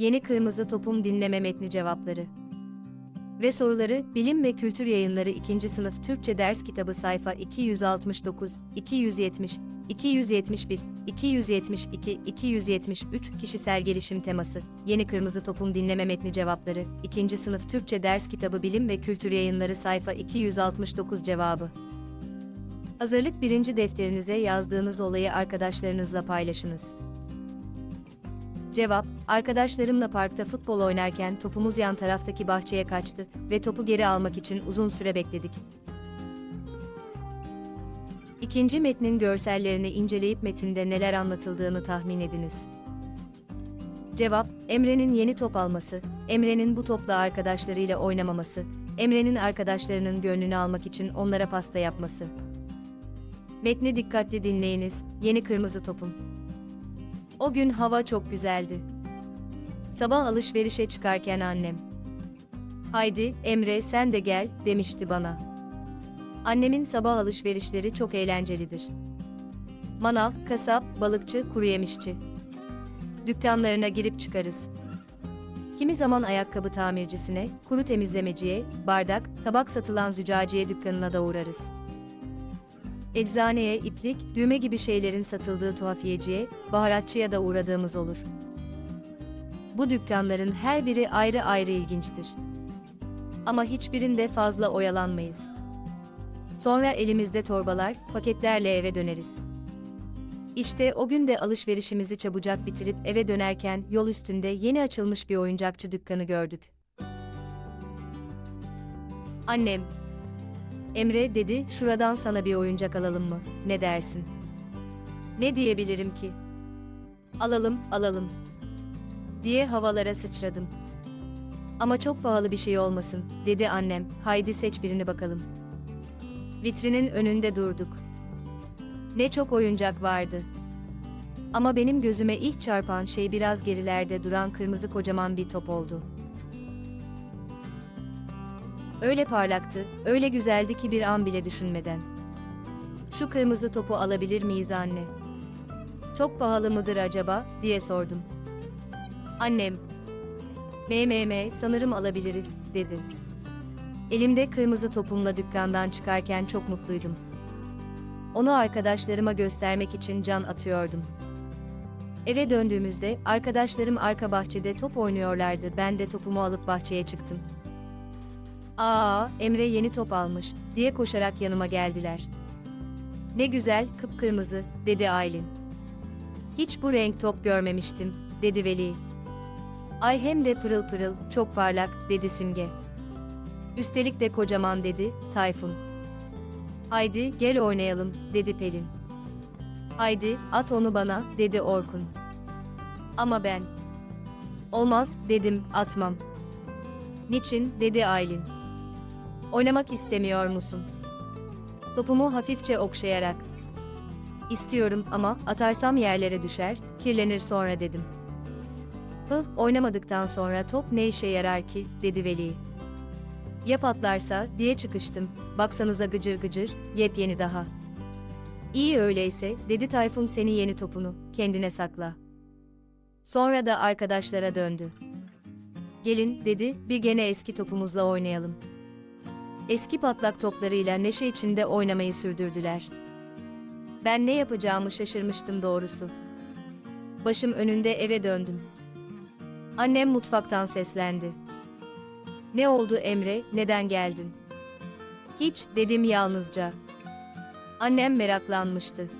Yeni Kırmızı Topum Dinleme Metni Cevapları ve soruları Bilim ve Kültür Yayınları 2. Sınıf Türkçe Ders Kitabı sayfa 269, 270, 271, 272, 273 Kişisel Gelişim Teması Yeni Kırmızı Topum Dinleme Metni Cevapları 2. Sınıf Türkçe Ders Kitabı Bilim ve Kültür Yayınları sayfa 269 cevabı Hazırlık birinci defterinize yazdığınız olayı arkadaşlarınızla paylaşınız. Cevap, arkadaşlarımla parkta futbol oynarken topumuz yan taraftaki bahçeye kaçtı ve topu geri almak için uzun süre bekledik. İkinci metnin görsellerini inceleyip metinde neler anlatıldığını tahmin ediniz. Cevap, Emre'nin yeni top alması, Emre'nin bu topla arkadaşlarıyla oynamaması, Emre'nin arkadaşlarının gönlünü almak için onlara pasta yapması. Metni dikkatli dinleyiniz, yeni kırmızı topum. O gün hava çok güzeldi. Sabah alışverişe çıkarken annem. Haydi, Emre sen de gel, demişti bana. Annemin sabah alışverişleri çok eğlencelidir. Manav, kasap, balıkçı, kuruyemişçi. Dükkanlarına girip çıkarız. Kimi zaman ayakkabı tamircisine, kuru temizlemeciye, bardak, tabak satılan züccaciye dükkanına da uğrarız. Eczaneye, iplik, düğme gibi şeylerin satıldığı tuhafiyeciye, baharatçıya da uğradığımız olur. Bu dükkanların her biri ayrı ayrı ilginçtir. Ama hiçbirinde fazla oyalanmayız. Sonra elimizde torbalar, paketlerle eve döneriz. İşte o gün de alışverişimizi çabucak bitirip eve dönerken yol üstünde yeni açılmış bir oyuncakçı dükkanı gördük. Annem, Emre dedi, şuradan sana bir oyuncak alalım mı? Ne dersin? Ne diyebilirim ki? Alalım, alalım. Diye havalara sıçradım. Ama çok pahalı bir şey olmasın, dedi annem. Haydi seç birini bakalım. Vitrinin önünde durduk. Ne çok oyuncak vardı. Ama benim gözüme ilk çarpan şey biraz gerilerde duran kırmızı kocaman bir top oldu. Öyle parlaktı, öyle güzeldi ki bir an bile düşünmeden. Şu kırmızı topu alabilir miyiz anne? Çok pahalı mıdır acaba, diye sordum. Annem, MMM sanırım alabiliriz, dedi. Elimde kırmızı topumla dükkandan çıkarken çok mutluydum. Onu arkadaşlarıma göstermek için can atıyordum. Eve döndüğümüzde arkadaşlarım arka bahçede top oynuyorlardı. Ben de topumu alıp bahçeye çıktım. Aa, Emre yeni top almış, diye koşarak yanıma geldiler. Ne güzel, kıpkırmızı, dedi Aylin. Hiç bu renk top görmemiştim, dedi Veli. Ay hem de pırıl pırıl, çok parlak, dedi Simge. Üstelik de kocaman dedi, Tayfun. Haydi, gel oynayalım, dedi Pelin. Haydi, at onu bana, dedi Orkun. Ama ben. Olmaz, dedim, atmam. Niçin, dedi Aylin. Oynamak istemiyor musun? Topumu hafifçe okşayarak. İstiyorum ama atarsam yerlere düşer, kirlenir sonra dedim. Hıh, oynamadıktan sonra top ne işe yarar ki, dedi Veli. Ya patlarsa, diye çıkıştım, baksanıza gıcır gıcır, yepyeni daha. İyi öyleyse, dedi Tayfun seni yeni topunu, kendine sakla. Sonra da arkadaşlara döndü. Gelin, dedi, bir gene eski topumuzla oynayalım. Eski patlak toplarıyla neşe içinde oynamayı sürdürdüler. Ben ne yapacağımı şaşırmıştım doğrusu. Başım önünde eve döndüm. Annem mutfaktan seslendi. Ne oldu Emre, neden geldin? Hiç, dedim yalnızca. Annem meraklanmıştı.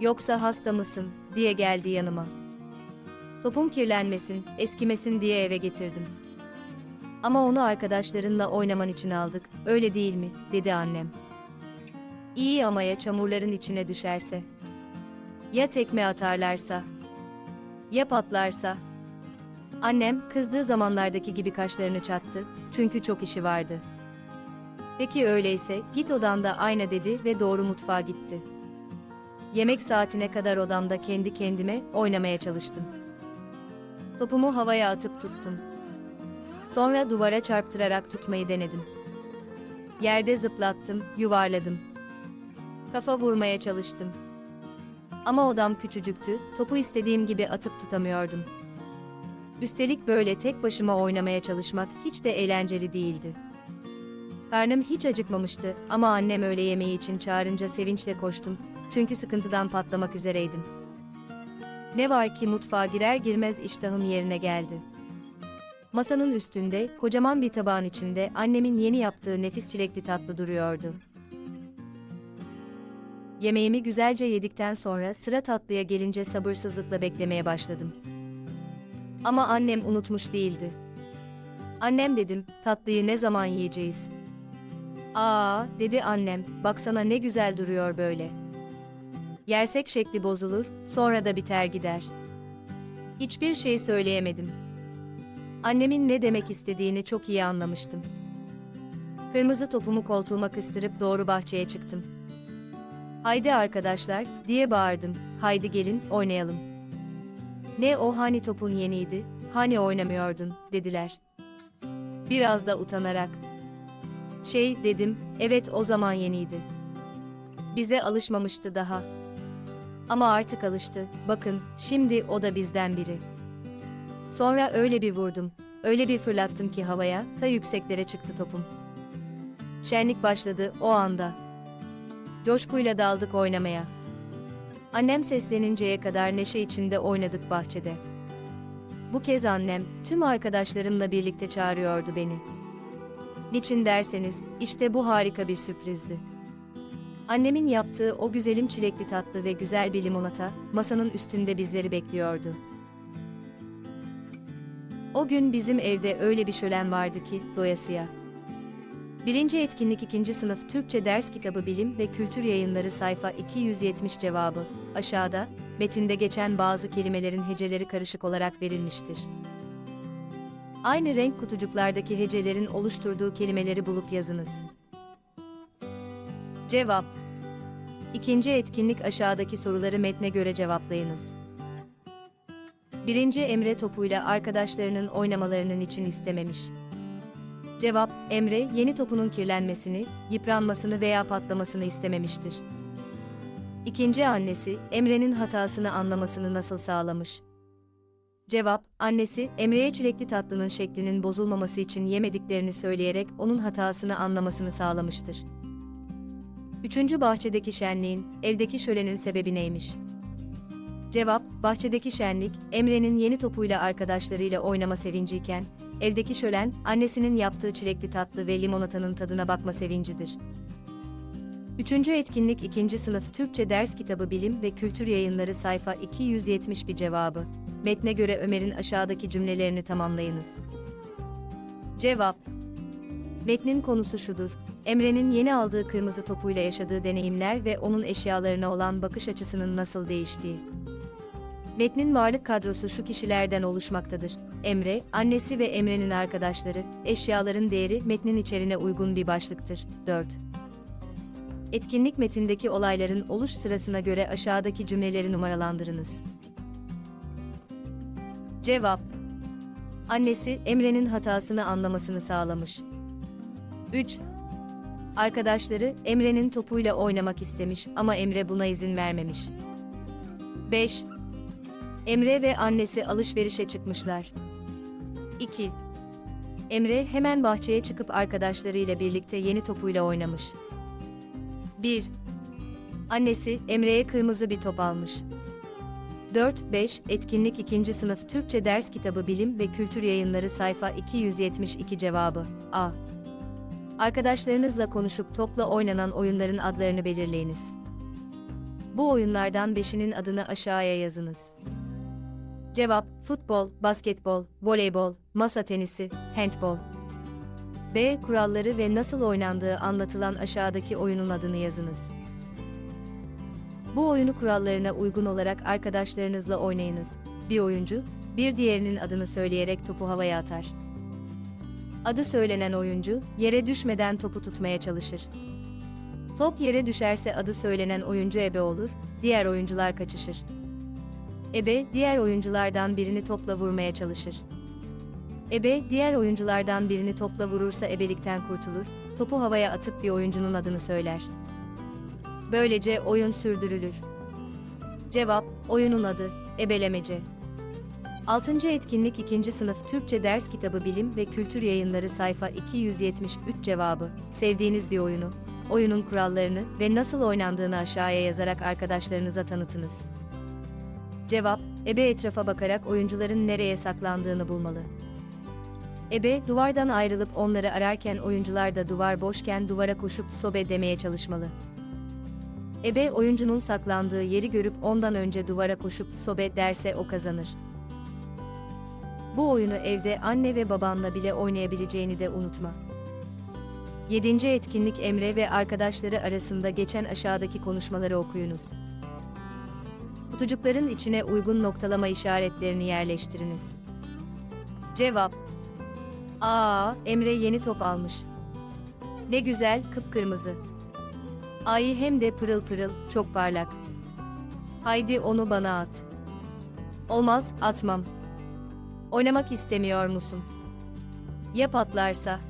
Yoksa hasta mısın, diye geldi yanıma. Topum kirlenmesin, eskimesin diye eve getirdim. Ama onu arkadaşlarınla oynaman için aldık, öyle değil mi, dedi annem. İyi ama ya çamurların içine düşerse? Ya tekme atarlarsa? Ya patlarsa? Annem, kızdığı zamanlardaki gibi kaşlarını çattı, çünkü çok işi vardı. Peki öyleyse, git odanda ayna dedi ve doğru mutfağa gitti. Yemek saatine kadar odamda kendi kendime oynamaya çalıştım. Topumu havaya atıp tuttum. Sonra duvara çarptırarak tutmayı denedim. Yerde zıplattım, yuvarladım. Kafa vurmaya çalıştım. Ama odam küçücüktü, topu istediğim gibi atıp tutamıyordum. Üstelik böyle tek başıma oynamaya çalışmak hiç de eğlenceli değildi. Karnım hiç acıkmamıştı ama annem öğle yemeği için çağırınca sevinçle koştum. Çünkü sıkıntıdan patlamak üzereydim. Ne var ki mutfağa girer girmez iştahım yerine geldi. Masanın üstünde, kocaman bir tabağın içinde annemin yeni yaptığı nefis çilekli tatlı duruyordu. Yemeğimi güzelce yedikten sonra sıra tatlıya gelince sabırsızlıkla beklemeye başladım. Ama annem unutmuş değildi. Annem dedim, tatlıyı ne zaman yiyeceğiz? Aa, dedi annem, baksana ne güzel duruyor böyle. Yersek şekli bozulur, sonra da biter gider. Hiçbir şey söyleyemedim. Annemin ne demek istediğini çok iyi anlamıştım. Kırmızı topumu koltuğuma kıstırıp doğru bahçeye çıktım. Haydi arkadaşlar, diye bağırdım. Haydi gelin, oynayalım. Ne o hani topun yeniydi, hani oynamıyordun, dediler. Biraz da utanarak. Şey, dedim, evet o zaman yeniydi. Bize alışmamıştı daha. Ama artık alıştı, bakın, şimdi o da bizden biri. Sonra öyle bir vurdum, öyle bir fırlattım ki havaya, ta yükseklere çıktı topum. Şenlik başladı o anda. Coşkuyla daldık oynamaya. Annem sesleninceye kadar neşe içinde oynadık bahçede. Bu kez annem tüm arkadaşlarımla birlikte çağırıyordu beni. Niçin derseniz işte bu harika bir sürprizdi. Annemin yaptığı o güzelim çilekli tatlı ve güzel bir limonata masanın üstünde bizleri bekliyordu. O gün bizim evde öyle bir şölen vardı ki doyasıya. Birinci etkinlik ikinci sınıf Türkçe ders kitabı bilim ve kültür yayınları sayfa 270 cevabı. Aşağıda, metinde geçen bazı kelimelerin heceleri karışık olarak verilmiştir. Aynı renk kutucuklardaki hecelerin oluşturduğu kelimeleri bulup yazınız. Cevap İkinci etkinlik aşağıdaki soruları metne göre cevaplayınız. Birinci Emre topuyla arkadaşlarının oynamalarının için istememiş. Cevap, Emre, yeni topunun kirlenmesini, yıpranmasını veya patlamasını istememiştir. İkinci annesi, Emre'nin hatasını anlamasını nasıl sağlamış? Cevap, annesi, Emre'ye çilekli tatlının şeklinin bozulmaması için yemediklerini söyleyerek onun hatasını anlamasını sağlamıştır. Üçüncü bahçedeki şenliğin, evdeki şölenin sebebi neymiş? Cevap, bahçedeki şenlik, Emre'nin yeni topuyla arkadaşlarıyla oynama sevinciyken, evdeki şölen, annesinin yaptığı çilekli tatlı ve limonatanın tadına bakma sevincidir. Üçüncü etkinlik ikinci sınıf Türkçe ders kitabı bilim ve kültür yayınları sayfa 271 cevabı. Metne göre Ömer'in aşağıdaki cümlelerini tamamlayınız. Cevap Metnin konusu şudur. Emre'nin yeni aldığı kırmızı topuyla yaşadığı deneyimler ve onun eşyalarına olan bakış açısının nasıl değiştiği. Metnin varlık kadrosu şu kişilerden oluşmaktadır. Emre, annesi ve Emre'nin arkadaşları, eşyaların değeri metnin içeriğine uygun bir başlıktır. 4. Etkinlik metindeki olayların oluş sırasına göre aşağıdaki cümleleri numaralandırınız. Cevap Annesi, Emre'nin hatasını anlamasını sağlamış. 3. Arkadaşları, Emre'nin topuyla oynamak istemiş ama Emre buna izin vermemiş. 5. Emre ve annesi alışverişe çıkmışlar. 2. Emre hemen bahçeye çıkıp arkadaşlarıyla birlikte yeni topuyla oynamış. 1. Annesi Emre'ye kırmızı bir top almış. 4-5 Etkinlik 2. Sınıf Türkçe Ders Kitabı Bilim ve Kültür Yayınları sayfa 272 cevabı A. Arkadaşlarınızla konuşup topla oynanan oyunların adlarını belirleyiniz. Bu oyunlardan 5'inin adını aşağıya yazınız. Cevap: futbol, basketbol, voleybol, masa tenisi, handbol. B. Kuralları ve nasıl oynandığı anlatılan aşağıdaki oyunun adını yazınız. Bu oyunu kurallarına uygun olarak arkadaşlarınızla oynayınız. Bir oyuncu, bir diğerinin adını söyleyerek topu havaya atar. Adı söylenen oyuncu, yere düşmeden topu tutmaya çalışır. Top yere düşerse adı söylenen oyuncu ebe olur, diğer oyuncular kaçışır. Ebe, diğer oyunculardan birini topla vurmaya çalışır. Ebe, diğer oyunculardan birini topla vurursa ebelikten kurtulur, topu havaya atıp bir oyuncunun adını söyler. Böylece oyun sürdürülür. Cevap, oyunun adı, ebelemece. 6. etkinlik 2. sınıf Türkçe ders kitabı Bilim ve Kültür Yayınları sayfa 273 cevabı. Sevdiğiniz bir oyunu, oyunun kurallarını ve nasıl oynandığını aşağıya yazarak arkadaşlarınıza tanıtınız. Cevap, ebe etrafa bakarak oyuncuların nereye saklandığını bulmalı. Ebe, duvardan ayrılıp onları ararken oyuncular da duvar boşken duvara koşup sobe demeye çalışmalı. Ebe, oyuncunun saklandığı yeri görüp ondan önce duvara koşup sobe derse o kazanır. Bu oyunu evde anne ve babanla bile oynayabileceğini de unutma. 7. etkinlik Emre ve arkadaşları arasında geçen aşağıdaki konuşmaları okuyunuz. Kutucukların içine uygun noktalama işaretlerini yerleştiriniz. Cevap Aa, Emre yeni top almış. Ne güzel, kıpkırmızı. Ay hem de pırıl pırıl, çok parlak. Haydi onu bana at. Olmaz, atmam. Oynamak istemiyor musun? Ya patlarsa?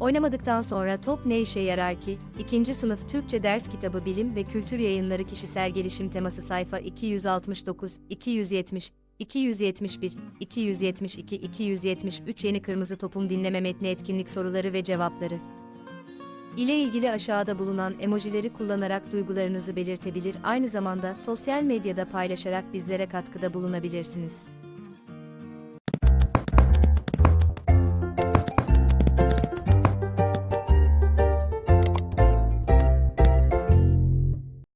Oynamadıktan sonra top ne işe yarar ki? 2. sınıf Türkçe ders kitabı Bilim ve Kültür Yayınları Kişisel Gelişim teması sayfa 269, 270, 271, 272, 273 yeni kırmızı topun dinleme metni etkinlik soruları ve cevapları. ile ilgili aşağıda bulunan emojileri kullanarak duygularınızı belirtebilir, aynı zamanda sosyal medyada paylaşarak bizlere katkıda bulunabilirsiniz.